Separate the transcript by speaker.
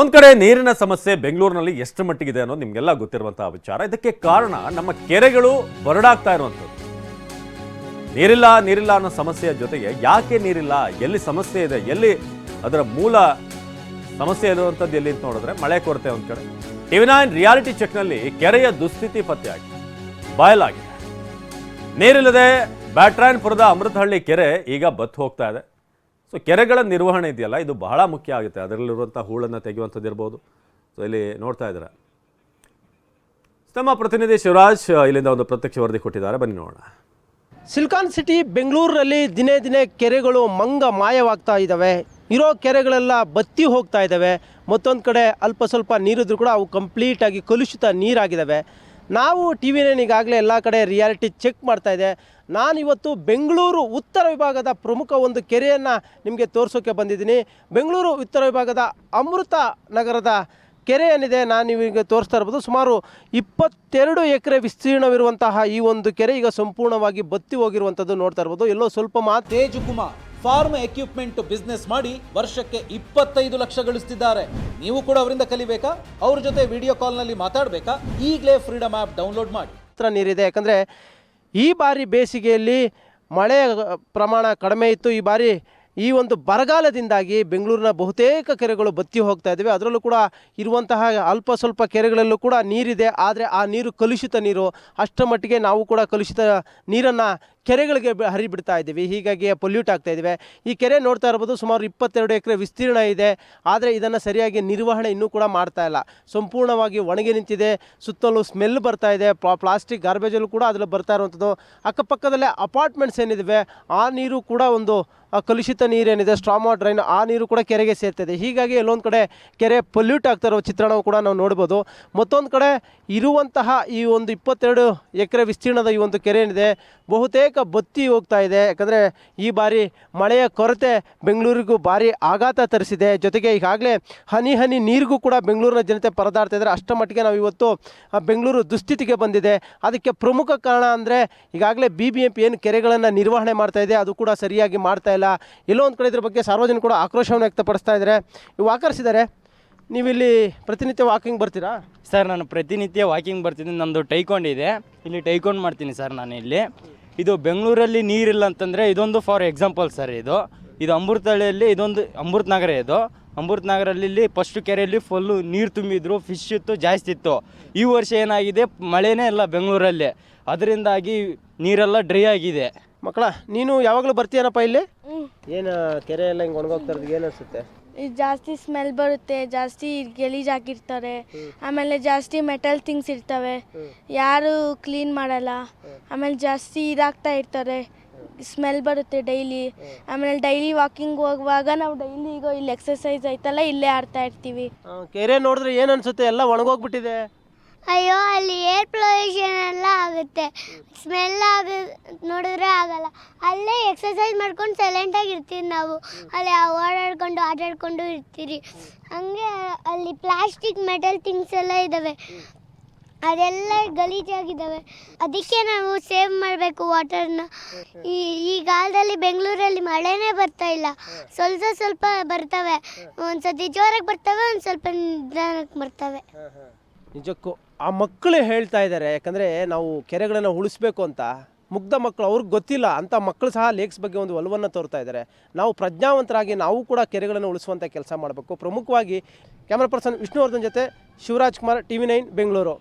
Speaker 1: ಒಂದ್ ಕಡೆ ನೀರಿನ ಸಮಸ್ಯೆ ಬೆಂಗಳೂರಿನಲ್ಲಿ ಎಷ್ಟು ಮಟ್ಟಿಗಿದೆ ಅನ್ನೋದು ನಿಮ್ಗೆಲ್ಲ ಗೊತ್ತಿರುವಂತಹ ವಿಚಾರ. ಇದಕ್ಕೆ ಕಾರಣ ನಮ್ಮ ಕೆರೆಗಳು ಬರಡಾಗ್ತಾ ಇರುವಂಥದ್ದು. ನೀರಿಲ್ಲ ನೀರಿಲ್ಲ ಅನ್ನೋ ಸಮಸ್ಯೆಯ ಜೊತೆಗೆ ಯಾಕೆ ನೀರಿಲ್ಲ, ಎಲ್ಲಿ ಸಮಸ್ಯೆ ಇದೆ, ಎಲ್ಲಿ ಅದರ ಮೂಲ ಸಮಸ್ಯೆ ಇರುವಂಥದ್ದು ಎಲ್ಲಿ ಅಂತ ನೋಡಿದ್ರೆ ಮಳೆ ಕೊರತೆ ಒಂದ್ ಕಡೆ. ಟಿವಿ ನೈನ್ ರಿಯಾಲಿಟಿ ಚೆಕ್ನಲ್ಲಿ ಕೆರೆಯ ದುಸ್ಥಿತಿ ಪತ್ತೆಯಾಗಿದೆ, ಬಯಲಾಗಿದೆ. ನೀರಿಲ್ಲದೆ ಬ್ಯಾಟ್ರಾಯನ್ಪುರದ ಅಮೃತಹಳ್ಳಿ ಕೆರೆ ಈಗ ಬತ್ತು ಹೋಗ್ತಾ ಇದೆ. ಸೊ ಕೆರೆಗಳ ನಿರ್ವಹಣೆ ಇದೆಯಲ್ಲ, ಇದು ಬಹಳ ಮುಖ್ಯ ಆಗುತ್ತೆ. ಅದರಲ್ಲಿರುವಂಥ ಹೂಳನ್ನು ತೆಗೆಯುವಂಥದ್ದು ಇರ್ಬೋದು. ಸೊ ಇಲ್ಲಿ ನೋಡ್ತಾ ಇದ್ದಾರೆ. ನಮ್ಮ ಪ್ರತಿನಿಧಿ ಶಿವರಾಜ್ ಇಲ್ಲಿಂದ ಒಂದು ಪ್ರತ್ಯಕ್ಷ ವರದಿ ಕೊಟ್ಟಿದ್ದಾರೆ. ಬನ್ನಿ ನೋಡೋಣ.
Speaker 2: ಸಿಲ್ಕಾನ್ ಸಿಟಿ ಬೆಂಗಳೂರಲ್ಲಿ ದಿನೇ ದಿನೇ ಕೆರೆಗಳು ಮಂಗ ಮಾಯವಾಗ್ತಾ ಇದ್ದಾವೆ. ಇರೋ ಕೆರೆಗಳೆಲ್ಲ ಬತ್ತಿ ಹೋಗ್ತಾ ಇದ್ದಾವೆ. ಮತ್ತೊಂದು ಕಡೆ ಅಲ್ಪ ಸ್ವಲ್ಪ ನೀರಿದ್ರು ಕೂಡ ಅವು ಕಂಪ್ಲೀಟಾಗಿ ಕಲುಷಿತ ನೀರಾಗಿದ್ದಾವೆ. ನಾವು ಟಿ ವಿ ನೈನ್ ಈಗಾಗಲೇ ಎಲ್ಲ ಕಡೆ ರಿಯಾಲಿಟಿ ಚೆಕ್ ಮಾಡ್ತಾ ಇದೆ. ನಾನಿವತ್ತು ಬೆಂಗಳೂರು ಉತ್ತರ ವಿಭಾಗದ ಪ್ರಮುಖ ಒಂದು ಕೆರೆಯನ್ನು ನಿಮಗೆ ತೋರಿಸೋಕ್ಕೆ ಬಂದಿದ್ದೀನಿ. ಬೆಂಗಳೂರು ಉತ್ತರ ವಿಭಾಗದ ಅಮೃತ ನಗರದ ಕೆರೆ ಏನಿದೆ ನಾನು ನಿಮಗೆ ತೋರಿಸ್ತಾ ಇರ್ಬೋದು. ಸುಮಾರು ಇಪ್ಪತ್ತೆರಡು ಎಕರೆ ವಿಸ್ತೀರ್ಣವಿರುವಂತಹ ಈ ಒಂದು ಕೆರೆ ಈಗ ಸಂಪೂರ್ಣವಾಗಿ ಬತ್ತಿ ಹೋಗಿರುವಂಥದ್ದು ನೋಡ್ತಾ ಇರ್ಬೋದು. ಎಲ್ಲೋ ಸ್ವಲ್ಪ ಮಾತ್ರ
Speaker 3: ತೇಜುಕುಮಾರ್ ಫಾರ್ಮ್ ಎಕ್ವಿಪ್ಮೆಂಟ್ ಬಿಸ್ನೆಸ್ ಮಾಡಿ ವರ್ಷಕ್ಕೆ ಇಪ್ಪತ್ತೈದು ಲಕ್ಷ ಗಳಿಸ್ತಿದ್ದಾರೆ. ನೀವು ಕೂಡ ಅವರಿಂದ ಕಲಿಬೇಕಾ? ಅವ್ರ ಜೊತೆ ವಿಡಿಯೋ ಕಾಲ್ನಲ್ಲಿ ಮಾತಾಡಬೇಕಾ? ಈಗಲೇ ಫ್ರೀಡಮ್ ಆ್ಯಪ್ ಡೌನ್ಲೋಡ್ ಮಾಡಿ.
Speaker 2: ನೀರಿದೆ. ಯಾಕಂದರೆ ಈ ಬಾರಿ ಬೇಸಿಗೆಯಲ್ಲಿ ಮಳೆ ಪ್ರಮಾಣ ಕಡಿಮೆ ಇತ್ತು. ಈ ಬಾರಿ ಈ ಒಂದು ಬರಗಾಲದಿಂದಾಗಿ ಬೆಂಗಳೂರಿನ ಬಹುತೇಕ ಕೆರೆಗಳು ಬತ್ತಿ ಹೋಗ್ತಾ ಇದ್ದಾವೆ. ಅದರಲ್ಲೂ ಕೂಡ ಇರುವಂತಹ ಅಲ್ಪ ಸ್ವಲ್ಪ ಕೆರೆಗಳಲ್ಲೂ ಕೂಡ ನೀರಿದೆ. ಆದರೆ ಆ ನೀರು ಕಲುಷಿತ ನೀರು, ಅಷ್ಟರ ಮಟ್ಟಿಗೆ ನಾವು ಕೂಡ ಕಲುಷಿತ ನೀರನ್ನು ಕೆರೆಗಳಿಗೆ ಹರಿಬಿಡ್ತಾ ಇದ್ದೀವಿ. ಹೀಗಾಗಿ ಪೊಲ್ಯೂಟ್ ಆಗ್ತಾ ಇದ್ದೀವಿ. ಈ ಕೆರೆ ನೋಡ್ತಾ ಇರ್ಬೋದು ಸುಮಾರು ಇಪ್ಪತ್ತೆರಡು ಎಕರೆ ವಿಸ್ತೀರ್ಣ ಇದೆ. ಆದರೆ ಇದನ್ನು ಸರಿಯಾಗಿ ನಿರ್ವಹಣೆ ಇನ್ನೂ ಕೂಡ ಮಾಡ್ತಾ ಇಲ್ಲ. ಸಂಪೂರ್ಣವಾಗಿ ಒಣಗಿ ನಿಂತಿದೆ. ಸುತ್ತಲೂ ಸ್ಮೆಲ್ ಬರ್ತಾ ಇದೆ. ಪ್ಲಾಸ್ಟಿಕ್ ಗಾರ್ಬೇಜಲ್ಲೂ ಕೂಡ ಅದರಲ್ಲಿ ಬರ್ತಾ ಇರುವಂಥದ್ದು. ಅಕ್ಕಪಕ್ಕದಲ್ಲೇ ಅಪಾರ್ಟ್ಮೆಂಟ್ಸ್ ಏನಿದೆ ಆ ನೀರು ಕೂಡ ಒಂದು ಕಲುಷಿತ ನೀರೇನಿದೆ ಸ್ಟ್ರಾಮಾ ಡ್ರೈನ್ ಆ ನೀರು ಕೂಡ ಕೆರೆಗೆ ಸೇರ್ತಿದೆ. ಹೀಗಾಗಿ ಎಲ್ಲೊಂದು ಕಡೆ ಕೆರೆ ಪೊಲ್ಯೂಟ್ ಆಗ್ತಾ ಇರೋ ಚಿತ್ರಣವು ಕೂಡ ನಾವು ನೋಡ್ಬೋದು. ಮತ್ತೊಂದು ಕಡೆ ಇರುವಂತಹ ಈ ಒಂದು ಇಪ್ಪತ್ತೆರಡು ಎಕರೆ ವಿಸ್ತೀರ್ಣದ ಈ ಒಂದು ಕೆರೆ ಏನಿದೆ, ಬಹುತೇಕ ಬತ್ತಿ ಹೋಗ್ತಾ ಇದೆ. ಯಾಕಂದರೆ ಈ ಬಾರಿ ಮಳೆಯ ಕೊರತೆ ಬೆಂಗಳೂರಿಗೂ ಭಾರಿ ಆಘಾತ ತರಿಸಿದೆ. ಜೊತೆಗೆ ಈಗಾಗಲೇ ಹನಿ ಹನಿ ನೀರಿಗೂ ಕೂಡ ಬೆಂಗಳೂರಿನ ಜನತೆ ಪರದಾಡ್ತಾ ಇದ್ದಾರೆ. ಮಟ್ಟಿಗೆ ನಾವು ಇವತ್ತು ಬೆಂಗಳೂರು ದುಸ್ಥಿತಿಗೆ ಬಂದಿದೆ. ಅದಕ್ಕೆ ಪ್ರಮುಖ ಕಾರಣ ಅಂದರೆ ಈಗಾಗಲೇ ಬಿ ಬಿ ಎಂ ಪಿ ಏನು ಕೆರೆಗಳನ್ನು ನಿರ್ವಹಣೆ ಮಾಡ್ತಾ ಇದೆ. ಅದು ಕೂಡ ಸರಿಯಾಗಿ ಮಾಡ್ತಾ ಇಲ್ಲ. ಎಲ್ಲೋ ಒಂದು ಕಡೆ ಇದ್ರ ಬಗ್ಗೆ ಸಾರ್ವಜನಿಕರು ಆಕ್ರೋಶವನ್ನು ವ್ಯಕ್ತಪಡಿಸ್ತಾ ಇದ್ದಾರೆ. ಇವು ಆಕರ್ಷಿದ್ದಾರೆ ನೀವಿಲ್ಲಿ ಪ್ರತಿನಿತ್ಯ ವಾಕಿಂಗ್ ಬರ್ತೀರಾ?
Speaker 4: ಸರ್, ನಾನು ಪ್ರತಿನಿತ್ಯ ವಾಕಿಂಗ್ ಬರ್ತಿದ್ದೀನಿ. ನಮ್ಮದು ಟೈಕೊಂಡ್ ಇದೆ. ಇಲ್ಲಿ ಟೈಕೊಂಡ್ ಮಾಡ್ತೀನಿ ಸರ್ ನಾನು ಇಲ್ಲಿ ಇದು ಬೆಂಗಳೂರಲ್ಲಿ ನೀರಿಲ್ಲ ಅಂತಂದರೆ ಇದೊಂದು ಫಾರ್ ಎಕ್ಸಾಂಪಲ್ ಸರ್ ಇದು. ಇದು ಅಮೃತಹಳ್ಳಿಯಲ್ಲಿ ಇದೊಂದು ಅಮೃತ ನಗರ ಇದು. ಅಮೃತ ನಗರಲ್ಲಿ ಫಸ್ಟ್ ಕೆರೆಯಲ್ಲಿ ಫುಲ್ಲು ನೀರು ತುಂಬಿದ್ರು ಫಿಶ್ ಇತ್ತು, ಜಾಸ್ತಿ ಇತ್ತು. ಈ ವರ್ಷ ಏನಾಗಿದೆ? ಮಳೆನೇ ಇಲ್ಲ ಬೆಂಗಳೂರಲ್ಲಿ. ಅದರಿಂದಾಗಿ ನೀರೆಲ್ಲ ಡ್ರೈ ಆಗಿದೆ.
Speaker 2: ಮಕ್ಕಳ ನೀನು ಯಾವಾಗಲೂ ಬರ್ತೀಯನಪ್ಪ ಇಲ್ಲಿ? ಏನು ಕೆರೆ ಎಲ್ಲ ಹಿಂಗೆ ಒಣಗೋಗ್ತಾ ಇರೋದು ಏನು ಅನಿಸುತ್ತೆ?
Speaker 5: ಇದು ಜಾಸ್ತಿ ಸ್ಮೆಲ್ ಬರುತ್ತೆ ಜಾಸ್ತಿ ಗಲೀಜ್ ಹಾಕಿರ್ತಾರೆ. ಆಮೇಲೆ ಜಾಸ್ತಿ ಮೆಟಲ್ ಥಿಂಗ್ಸ್ ಇರ್ತವೆ. ಯಾರು ಕ್ಲೀನ್ ಮಾಡಲ್ಲ. ಆಮೇಲೆ ಜಾಸ್ತಿ ಇದಾಗ್ತಾ ಇರ್ತಾರೆ. ಸ್ಮೆಲ್ ಬರುತ್ತೆ ಡೈಲಿ ಆಮೇಲೆ ಡೈಲಿ ವಾಕಿಂಗ್ ಹೋಗುವಾಗ ನಾವು ಡೈಲಿ ಈಗ ಇಲ್ಲಿ ಎಕ್ಸಸೈಸ್ ಐತಲ್ಲ ಇಲ್ಲೇ ಆಡ್ತಾ ಇರ್ತೀವಿ.
Speaker 2: ಕೆರೆ ನೋಡಿದ್ರೆ ಏನು ಅನ್ಸುತ್ತೆ? ಎಲ್ಲ ಒಣಗೋಗ್ಬಿಟ್ಟಿದೆ.
Speaker 6: ಅಯ್ಯೋ, ಅಲ್ಲಿ ಏರ್ ಪೊಲ್ಯೂಷನ್ ಎಲ್ಲ ಆಗುತ್ತೆ. ಸ್ಮೆಲ್ ಆಗ, ನೋಡಿದ್ರೆ ಆಗಲ್ಲ. ಅಲ್ಲೇ ಎಕ್ಸಸೈಸ್ ಮಾಡ್ಕೊಂಡು ಸೈಲೆಂಟಾಗಿ ಇರ್ತೀವಿ ನಾವು. ಅಲ್ಲಿ ಓಡಾಡ್ಕೊಂಡು, ಆಟಾಡ್ಕೊಂಡು ಇರ್ತೀರಿ. ಹಂಗೆ ಅಲ್ಲಿ ಪ್ಲಾಸ್ಟಿಕ್ ಮೆಟಲ್ ಥಿಂಗ್ಸ್ ಎಲ್ಲ ಇದ್ದಾವೆ ಅದೆಲ್ಲ ಗಲೀಜಾಗಿದ್ದಾವೆ ಅದಕ್ಕೆ ನಾವು ಸೇವ್ ಮಾಡಬೇಕು ವಾಟರ್ನ ಈ ಈ ಕಾಲದಲ್ಲಿ ಬೆಂಗಳೂರಲ್ಲಿ ಮಳೆನೇ ಬರ್ತಾ ಇಲ್ಲ. ಸ್ವಲ್ಪ ಸ್ವಲ್ಪ ಬರ್ತವೆ. ಒಂದ್ಸತಿ ಜೋರಾಗಿ ಬರ್ತವೆ, ಒಂದು ಸ್ವಲ್ಪ ನಿಧಾನಕ್ಕೆ ಬರ್ತವೆ.
Speaker 2: ನಿಜಕ್ಕೂ. ಆ ಮಕ್ಕಳು ಹೇಳ್ತಾ ಇದ್ದಾರೆ, ಯಾಕಂದರೆ ನಾವು ಕೆರೆಗಳನ್ನು ಉಳಿಸ್ಬೇಕು ಅಂತ. ಮುಗ್ಧ ಮಕ್ಕಳು ಅವ್ರಿಗೆ ಗೊತ್ತಿಲ್ಲ ಅಂಥ ಮಕ್ಕಳು ಸಹ ಲೇಕ್ಸ್ ಬಗ್ಗೆ ಒಂದು ಒಲವನ್ನು ತೋರ್ತಾ ಇದ್ದಾರೆ. ನಾವು ಪ್ರಜ್ಞಾವಂತರಾಗಿ ನಾವು ಕೂಡ ಕೆರೆಗಳನ್ನು ಉಳಿಸುವಂಥ ಕೆಲಸ ಮಾಡಬೇಕು. ಪ್ರಮುಖವಾಗಿ ಕ್ಯಾಮ್ರಾ ಪರ್ಸನ್ ವಿಷ್ಣುವರ್ಧನ್ ಜೊತೆ Shivaraj Kumar T V nine, Bengaluru.